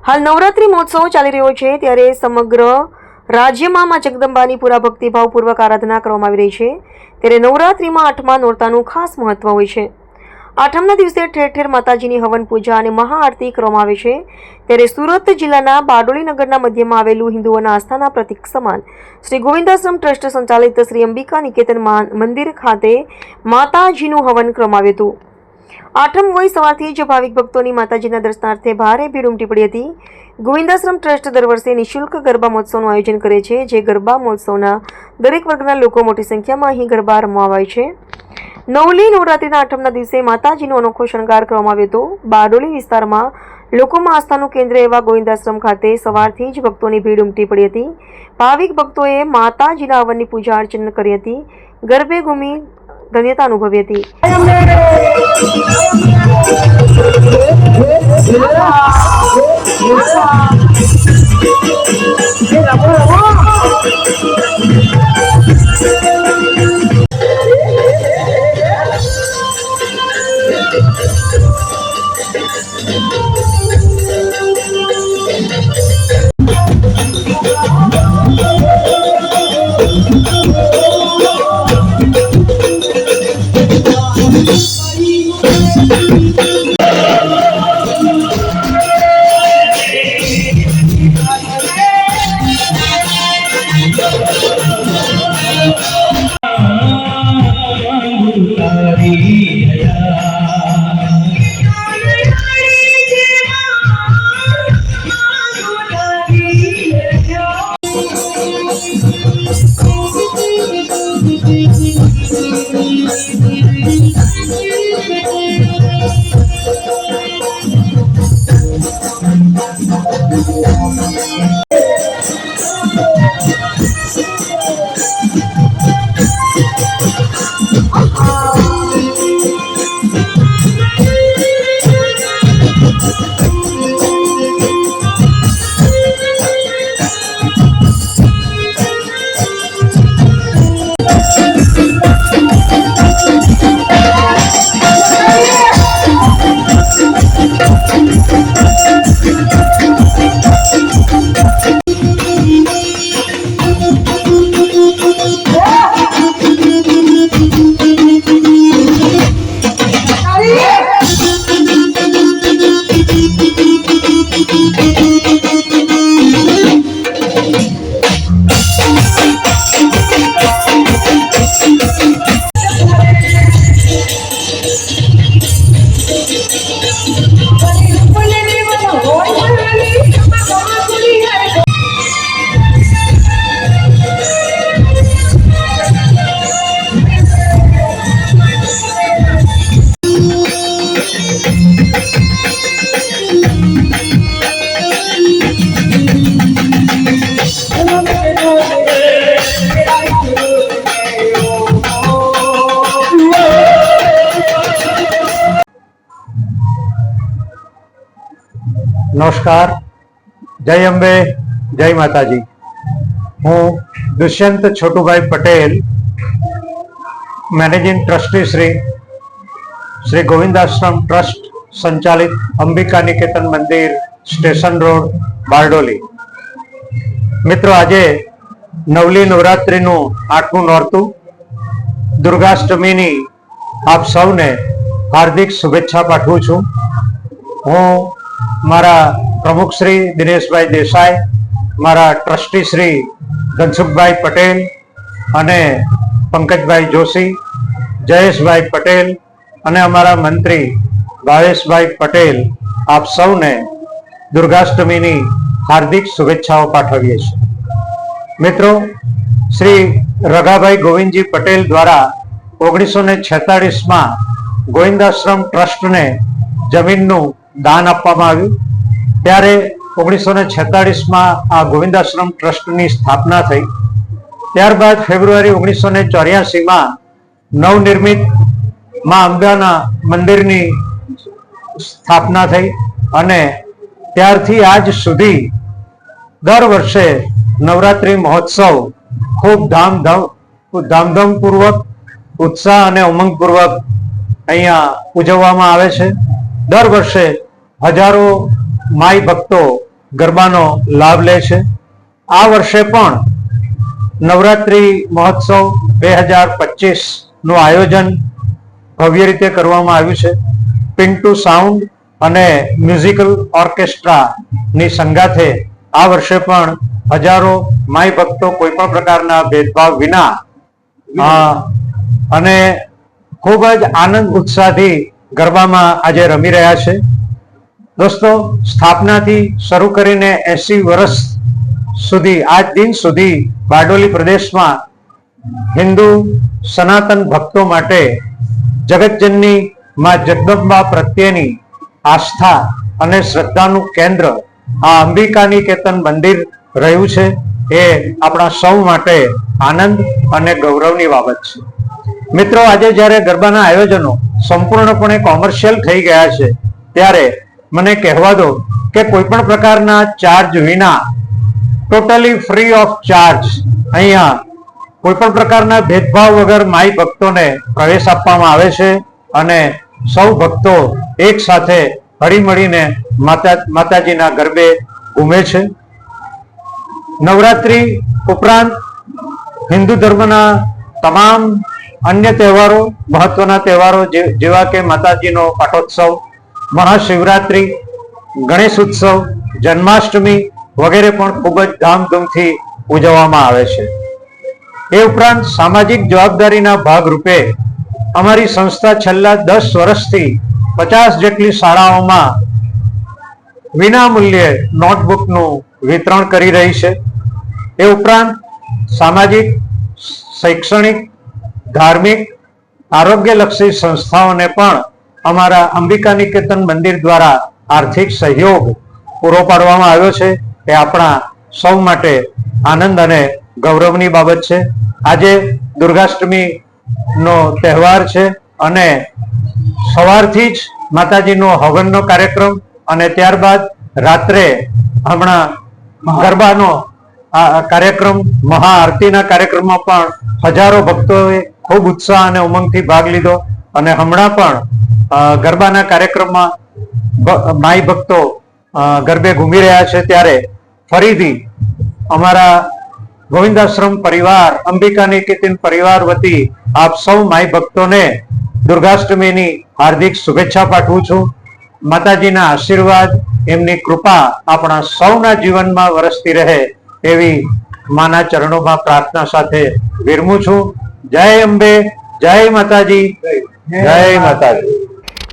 હાલ નવરાત્રી મહોત્સવ ચાલી રહ્યો છે ત્યારે સમગ્ર રાજ્યમાં માં જગદંબાની પૂરા ભક્તિભાવપૂર્વક આરાધના કરવામાં આવી રહી છે. ત્યારે નવરાત્રીમાં આઠમા નોરતાનું ખાસ મહત્વ હોય છે. આઠમના દિવસે ઠેર ઠેર માતાજીની હવન પૂજા અને મહાઆરતી કરવામાં આવે છે. ત્યારે સુરત જિલ્લાના બારડોલી નગરના મધ્યમાં આવેલું હિન્દુઓના આસ્થાના પ્રતિક સમાન શ્રી ગોવિંદાશ્રમ ટ્રસ્ટ સંચાલિત શ્રી અંબિકા નિકેતન મંદિર ખાતે માતાજીનું હવન કરવામાં આવ્યું હતું. આઠમ વય સવારથી જ ભાવિક ભક્તોની માતાજીના દર્શનાર્થે ભારે ભીડ ઉમટી પડી હતી. ગોવિંદાશ્રમ ટ્રસ્ટ દર વર્ષે નિઃશુલ્ક ગરબા મહોત્સવનું આયોજન કરે છે, જે ગરબા મહોત્સવના દરેક વર્ગના લોકો મોટી સંખ્યામાં અહીં ગરબા રમવા આવે છે. નવલી નવરાત્રિના આઠમના દિવસે માતાજીનો અનોખો શણગાર કરવામાં આવ્યો હતો. બારડોલી વિસ્તારમાં લોકોમાં આસ્થાનું કેન્દ્ર એવા ગોવિંદાશ્રમ ખાતે સવારથી જ ભક્તોની ભીડ ઉમટી પડી હતી. ભાવિક ભક્તોએ માતાજીના હવનની પૂજા અર્ચના કરી હતી. ગરબે ઘૂમી ધન્યતા અનુભવી હતી. નમસ્કાર. જય અંબે, જય માતાજી. હું Dushyant Chhotubhai Patel, managing trustee Shri Shri Govindashram trust, સંચાલિત અંબિકા નિકેતન મંદિર, સ્ટેશન રોડ, બારડોલી. મિત્રો, આજે નવલી નવરાત્રિનું આઠમું નોરતું. દુર્ગાષ્ટમીની આપ સૌને હાર્દિક શુભેચ્છા પાઠવું છું. હું મારા પ્રમુખ શ્રી દિનેશભાઈ દેસાઈ, મારા ટ્રસ્ટી શ્રી ધનસુખભાઈ પટેલ અને પંકજભાઈ જોશી, જયેશભાઈ પટેલ અને અમારા મંત્રી ભાવેશભાઈ પટેલ આપ સૌને દુર્ગાષ્ટમીની હાર્દિક શુભેચ્છાઓ પાઠવીએ છીએ. મિત્રો, શ્રી રઘાભાઈ ગોવિંદજી પટેલ દ્વારા ઓગણીસો ને છેતાળીસમાં ગોવિંદાશ્રમ ટ્રસ્ટને જમીનનું દાન આપવામાં આવ્યું. ત્યારે ઓગણીસો ને છેતાળીસમાં આ ગોવિંદાશ્રમ ટ્રસ્ટની સ્થાપના થઈ. ત્યારબાદ ફેબ્રુઆરી ઓગણીસો ને ચોર્યાસીમાં નવનિર્મિત મા અંબાના મંદિરની સ્થાપના થઈ અને ત્યારથી આજ સુધી દર વર્ષે નવરાત્રી મહોત્સવ ખૂબ ધામધામ, ધામધામપૂર્વક, ઉત્સાહ અને ઉમંગપૂર્વક અહીંયા ઉજવવામાં આવે છે. દર વર્ષે હજારો માઈ ભક્તો ગરબાનો લાભ લે છે. આ વર્ષે પણ નવરાત્રી મહોત્સવ બે હજાર પચીસનું આયોજન ભવ્ય રીતે કરવામાં આવ્યું છે. પિન્ટુ સાઉન્ડ અને મ્યુઝિકલ ઓર્કેસ્ટ્રા ની સંગાથે આ વર્ષે પણ હજારો માઈ ભક્તો કોઈ પણ પ્રકારના ભેદભાવ વિના અને ખૂબ જ આનંદ ઉત્સાહથી ગરબામાં આજે રમી રહ્યા છે. દોસ્તો, સ્થાપનાથી શરૂ કરીને એસી વર્ષ સુધી, આજ દિન સુધી બારડોલી પ્રદેશમાં હિન્દુ સનાતન ભક્તો માટે જગતજનની માં જગદંબા પ્રત્યેની આસ્થા અને શ્રદ્ધાનું કેન્દ્ર આ અંબિકાની કેતન મંદિર રહ્યું છે, એ આપણા સૌ માટે આનંદ અને ગૌરવની બાબત છે. મિત્રો, આજે જ્યારે ગરબાના આયોજનો સંપૂર્ણપણે કોમર્શિયલ થઈ ગયા છે, ત્યારે મને કહેવા દો કે કોઈ પણ પ્રકારના ચાર્જ વિના ટોટલી ફ્રી ઓફ ચાર્જ અહીંયા કોઈ પણ પ્રકારના ભેદભાવ વગર માઈ ભક્તોને પ્રવેશ આપવામાં આવે છે અને સૌ ભક્તો એક સાથે હળીમળીને માતા, માતાજીના ગરબે ઘૂમે છે. નવરાત્રિ ઉપરાંત હિન્દુ ધર્મના તમામ અન્ય તહેવારો, મહત્વના તહેવારો જેવા કે માતાજીનો પાટોત્સવ મહાશિવરાત્રી, ગણેશ ઉત્સવ, જન્માષ્ટમી વગેરે પણ ખૂબ જ ધામધૂમથી ઉજવવામાં આવે છે. એ ઉપરાંત સામાજિક જવાબદારીના ભાગરૂપે અમારી સંસ્થા છેલ્લા દસ વર્ષથી પચાસ જેટલી શાળાઓમાં વિનામૂલ્યે નોટબુકનું વિતરણ કરી રહી છે. એ ઉપરાંત સામાજિક, શૈક્ષણિક, ધાર્મિક, આરોગ્યલક્ષી સંસ્થાઓને પણ અમારા અંબિકા નિકેતન મંદિર દ્વારા આર્થિક સહયોગ પૂરો પાડવામાં આવ્યો છે. એ આપણા સૌ માટે આનંદ અને ગૌરવની બાબત છે. આજે દુર્ગાષ્ટમી નો તહેવાર છે અને સવારથી જ માતાજીનો હવનનો કાર્યક્રમ અને ત્યારબાદ રાત્રે હમણાં ગરબાનો કાર્યક્રમ મહાઆરતીના કાર્યક્રમમાં પણ હજારો ભક્તોએ ખૂબ ઉત્સાહ અને ઉમંગથી ભાગ લીધો. અને હમણાં પણ ગરબાના કાર્યક્રમમાં માઈ ભક્તો ગરબે ઘૂમી રહ્યા છે ત્યારે ફરીથી અમારા ગોવિંદાશ્રમ પરિવાર અંબિકા નિકેતન પરિવાર વતી આપ સૌ માઈ ભક્તોને દુર્ગાષ્ટમીની હાર્દિક શુભેચ્છા પાઠવું છું. માતાજીના આશીર્વાદ, એમની કૃપા આપણા સૌના જીવનમાં વરસતી રહે એવી માના ચરણોમાં પ્રાર્થના સાથે વિરમું છું. જય અંબે, જય માતાજી જય માતાજી.